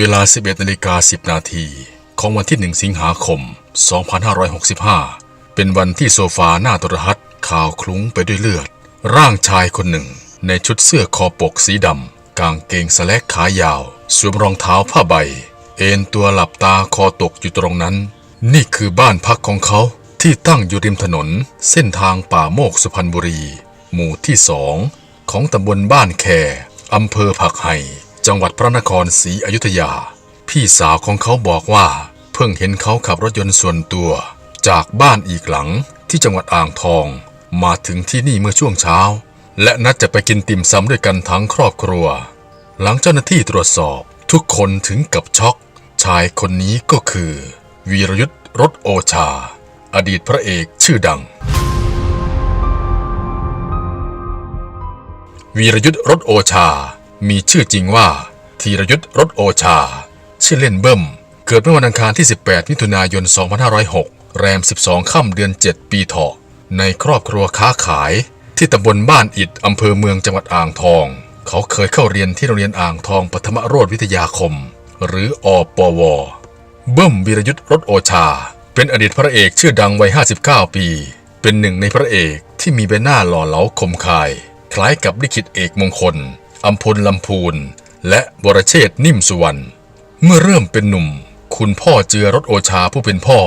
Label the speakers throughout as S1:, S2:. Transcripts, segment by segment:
S1: เวลา 11นาฬิกา10 นาทีของวันที่ 1 สิงหาคม 2565 เป็นวันที่โซฟาหน้าโทรทัศน์ข่าวคลุ้งไปด้วยเลือด ร่างชายคนหนึ่ง ในชุดเสื้อคอปกสีดำ กางเกงสแลกขายาว สวมรองเท้าผ้าใบ เอนตัวหลับตาคอตกอยู่ตรงนั้น นี่คือบ้านพักของเขาที่ตั้งอยู่ริมถนน เส้นทางป่าโมกสุพรรณบุรี หมู่ที่สองของตำบลบ้านแคอำเภอผักไห่ จังหวัดพระนครศรีอยุธยา พี่สาวของเขาบอกว่า เพิ่งเห็นเขาขับรถยนต์ส่วนตัว จากบ้านอีกหลังที่จังหวัดอ่างทอง มาถึงที่นี่เมื่อช่วงเช้า และนัดจะไปกินติ่มซำด้วยกันทั้งครอบครัว หลังเจ้าหน้าที่ตรวจสอบทุกคนถึงกับช็อก ชายคนนี้ก็คือ วีรยุทธ์รถโอชา อดีตพระเอกชื่อดัง วีรยุทธ์รถโอชา มีชื่อจริงว่าธีรยุทธ์รถโอชา ชื่อเล่นเบิ้ม เกิดเมื่อวันอังคารที่ 18 มิถุนายน 2506 แรม 12 ค่ำเดือน 7 ปีเถาะ ในครอบครัวค้าขาย ที่ตำบลบ้านอิดอำเภอเมืองจังหวัดอ่างทอง เขาเคยเข้าเรียนที่โรงเรียนอ่างทองปฐมโรธวิทยาคม หรืออปว เบิ้มวีรยุทธ์รถโอชา เป็นอดีตพระเอกชื่อดังวัย 59 ปี เป็นหนึ่งในพระเอกที่มีใบหน้าหล่อเหลาคมคาย คล้ายกับลิขิตเอกมงคล อัมพลลำพูน และบรเชษฐ์นิ่มสุวรรณ เมื่อเริ่มเป็นหนุ่ม คุณพ่อเจือรถโอชาผู้เป็นพ่อ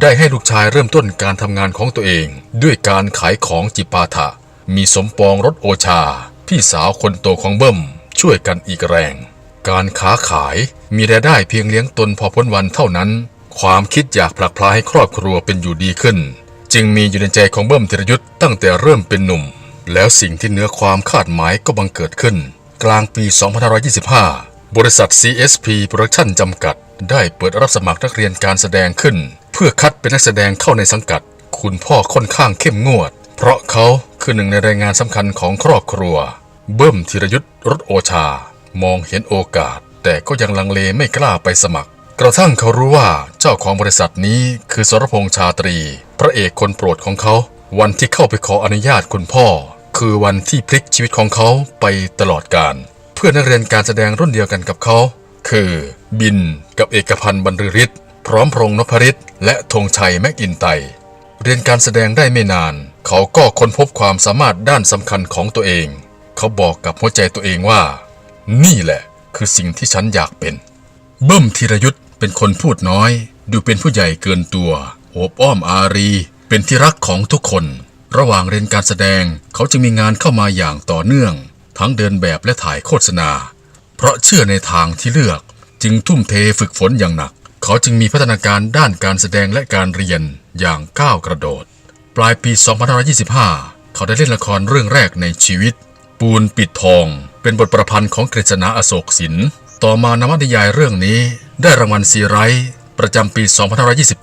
S1: ได้ให้ลูกชายเริ่มต้นการทำงานของตัวเอง ด้วยการขายของจิปาถะ มีสมปองรถโอชา พี่สาวคนโตของเบิ้ม ช่วยกันอีกแรง การค้าขายมีรายได้เพียงเลี้ยงตนพอพ้นวันเท่านั้น ความคิดอยากผลักพลาให้ครอบครัวเป็นอยู่ดีขึ้น จึงมีอยู่ในใจของเบิ้มธีรยุทธ์ตั้งแต่เริ่มเป็นหนุ่มแล้วสิ่งที่เนื้อความคาดหมายก็บังเกิดขึ้น กลางปี 2525 บริษัท CSP Production จำกัด ได้เปิดรับสมัครนักเรียนการแสดงขึ้น เพื่อคัดเป็นนักแสดงเข้าในสังกัด คุณพ่อค่อนข้างเข้มงวด เพราะเขาคือหนึ่งในแรงงานสำคัญของครอบครัว เบิ้มธีรยุทธ์รถโอชา มองเห็นโอกาส แต่ก็ยังลังเลไม่กล้าไปสมัคร กระทั่งเขารู้ว่าเจ้าของบริษัทนี้คือสรพงษ์ชาตรี พระเอกคนโปรดของเขา วันที่เข้าไปขออนุญาตคุณพ่อ คือวันที่พลิกชีวิตของเขาไปตลอดกาลเพื่อนนักเรียนการแสดงรุ่นเดียวกันกับเขา คือบินกับเอกพันธ์บรรลือฤทธิ์พร้อมพรงนพฤทธิ์และธงชัยแม็กอินไตเรียนการแสดงได้ไม่นาน เขาก็ค้นพบความสามารถด้านสำคัญของตัวเอง เขาบอกกับหัวใจตัวเองว่า นี่แหละคือสิ่งที่ฉันอยากเป็นเบิ้มธีรยุทธ์เป็นคนพูดน้อย ดูเป็นผู้ใหญ่เกินตัวโอบอ้อมอารี เป็นที่รักของทุกคน ระหว่างเรียนการแสดงเขาจึงมีงานเข้ามาอย่างต่อเนื่อง ทั้งเดินแบบและถ่ายโฆษณา เพราะเชื่อในทางที่เลือก จึงทุ่มเทฝึกฝนอย่างหนัก เขาจึงมีพัฒนาการด้านการแสดงและการเรียนอย่างก้าวกระโดด ปลายปี 2525 เขาได้เล่นละครเรื่องแรกในชีวิต ปูนปิดทอง เป็นบทประพันธ์ของกฤษณาอโศกสินต่อมานวนิยายเรื่องนี้ได้รางวัลซีไรต์ประจำปี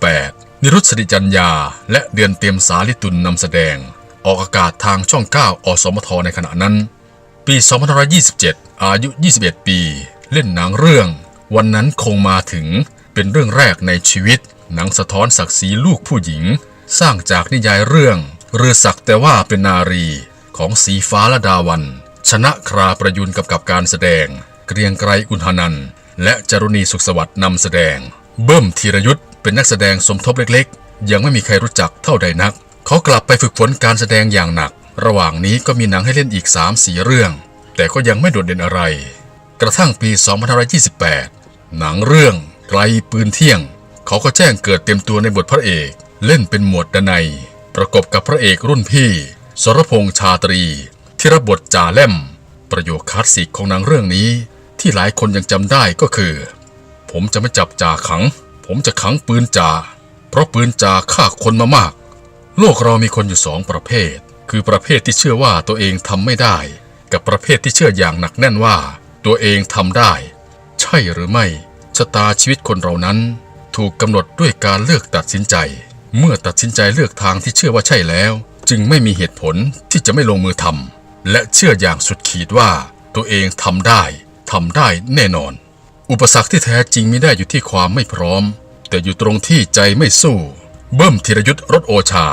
S1: 2528 นิรุตสริจัญญา และเดือนเตรียมสาลิตุลนำแสดง ออกอากาศทางช่อง 9 อสมทในขณะนั้น ปี 2527 อายุ 21 ปี เล่นหนังเรื่อง วันนั้นคงมาถึงเป็นเรื่องแรกในชีวิต หนังสะท้อนศักดิ์ศรีลูกผู้หญิง สร้างจากนิยายเรื่อง เรือศักแต่ว่าเป็นนารีของสีฟ้าละดาวัน ชนะคราประยุนกับกับการแสดง เกรียงไกรอุณหนันและจรุณีสุขสวัสดิ์นำแสดง เบิ้มธีรยุทธ์ เป็นนักแสดงสมทบเล็กๆ ยังไม่มีใครรู้จักเท่าใดนัก เขากลับไปฝึกฝนการแสดงอย่างหนัก ระหว่างนี้ก็มีหนังให้เล่นอีก 3-4 เรื่อง แต่ก็ยังไม่โดดเด่นอะไร กระทั่งปี 2528 หนังเรื่องไกลปืนเที่ยง เขาก็แจ้งเกิดเต็มตัวในบทพระเอก เล่นเป็นหมวดดนัย ประกบกับพระเอกรุ่นพี่ สรพงษ์ชาตรี ที่รับบทจ่าแล่ม ประโยคคลาสสิกของหนังเรื่องนี้ ที่หลายคนยังจำได้ก็คือ ผมจะไม่จับจ่าขัง ผมจะขังปืนจ่าเพราะปืนจ่าฆ่าคนมามาก โลกเรามีคนอยู่สองประเภท คือประเภทที่เชื่อว่าตัวเองทำไม่ได้ กับประเภทที่เชื่ออย่างหนักแน่นว่า ตัวเองทำได้ ใช่หรือไม่ชะตาชีวิตคนเรานั้น ถูกกำหนดด้วยการเลือกตัดสินใจ เมื่อตัดสินใจเลือกทางที่เชื่อว่าใช่แล้ว จึงไม่มีเหตุผลที่จะไม่ลงมือทำและเชื่ออย่างสุดขีดว่าตัวเองทำได้ทำได้แน่นอน อุปสรรคที่แท้จริงไม่ได้อยู่ที่ความไม่พร้อม แต่อยู่ตรงที่ใจไม่สู้ เบิ้มธีรยุทธ์รถโอชา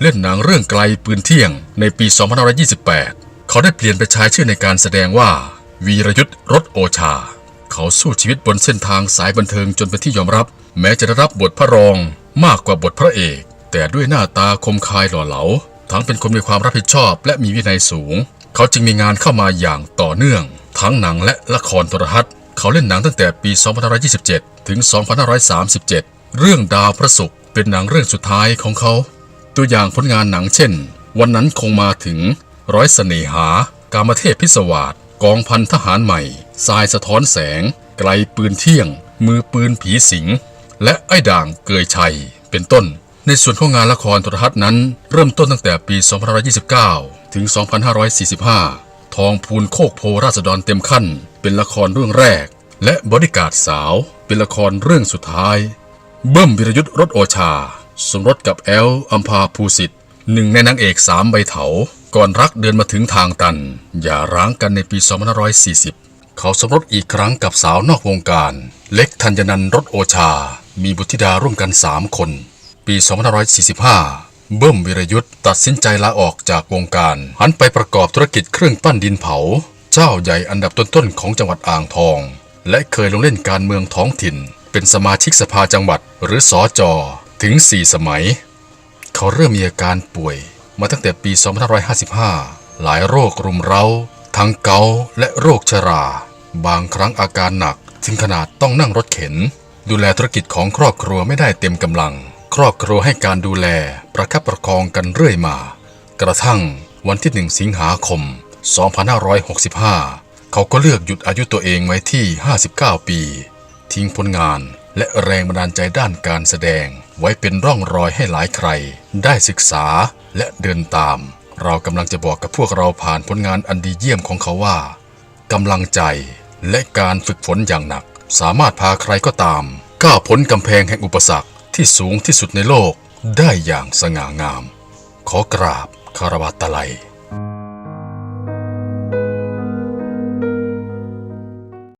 S1: เล่นหนังเรื่องไกลปืนเที่ยงในปี 2528 เขาได้เปลี่ยนไปใช้ชื่อในการแสดงว่า วีรยุทธ์รถโอชา เขาสู้ชีวิตบนเส้นทางสายบันเทิงจนเป็นที่ยอมรับ แม้จะได้รับบทพระรองมากกว่าบทพระเอก แต่ด้วยหน้าตาคมคายหล่อเหลา ทั้งเป็นคนมีความรับผิดชอบและมีวินัยสูง เขาจึงมีงานเข้ามาอย่างต่อเนื่อง ทั้งหนังและละครโทรทัศน์ เขาเล่นหนังตั้งแต่ปี 2527 ถึง 2537 เรื่องดาวพระศุกร์เป็นหนังเรื่องสุดท้ายของเขา ตัวอย่างผลงานหนังเช่น วันนั้นคงมาถึง ร้อยเสน่หา กามเทพพิศวาสกองพันทหารใหม่ทรายสะท้อนแสง ไกลปืนเที่ยง มือปืนผีสิง และไอ้ด่างเกยชัย เป็นต้น ในส่วนของงานละครโทรทัศน์นั้น เริ่มต้นตั้งแต่ปี 2529 ถึง 2545 ทองพูนโคกโพราษฎรเต็มขั้น เป็นละครเรื่องแรก และบริการสาวเป็นละครเรื่องสุดท้าย เบิ้มวิรยุทธ์รถโอชา สมรสกับแอลอัมพาภูสิทธิ์หนึ่งในนางเอกสามใบเถา ก่อนรักเดินมาถึงทางตัน อย่าร้างกันในปี2540 เขาสมรสอีกครั้งกับสาวนอกวงการ เล็กธัญนันรถโอชา มีบุตรธิดาร่วมกัน 3 คน ปี2545 เบิ้มวิรยุทธ์ตัดสินใจลาออกจากวงการ หันไปประกอบธุรกิจเครื่องปั้นดินเผา เจ้าใหญ่อันดับต้นๆของจังหวัดอ่างทอง และเคยลงเล่นการเมืองท้องถิ่น เป็นสมาชิกสภาจังหวัดหรือสอจอถึง 4 สมัย เขาเริ่มมีอาการป่วย มาตั้งแต่ปี 2555 หลายโรครุมเร้า ทั้งเกาและโรคชรา บางครั้งอาการหนัก ถึงขนาดต้องนั่งรถเข็น ดูแลธุรกิจของครอบครัวไม่ได้เต็มกำลัง ครอบครัวให้การดูแลประคับประคองกันเรื่อยมา กระทั่งวันที่ 1 สิงหาคม 2565 เขาก็เลือกหยุดอายุตัวเองไว้ที่ 59 ปี ทิ้งผลงานและแรงบันดาลใจด้านการแสดงไว้เป็นร่องรอยให้หลายใคร ได้ศึกษาและเดินตาม เรากำลังจะบอกกับพวกเราผ่านผลงานอันดีเยี่ยมของเขาว่ากำลังใจและการฝึกฝนอย่างหนัก สามารถพาใครก็ตามก้าวพ้นกำแพงแห่งอุปสรรค ที่สูงที่สุดในโลกได้อย่างสง่างาม ขอกราบคารวะตะไล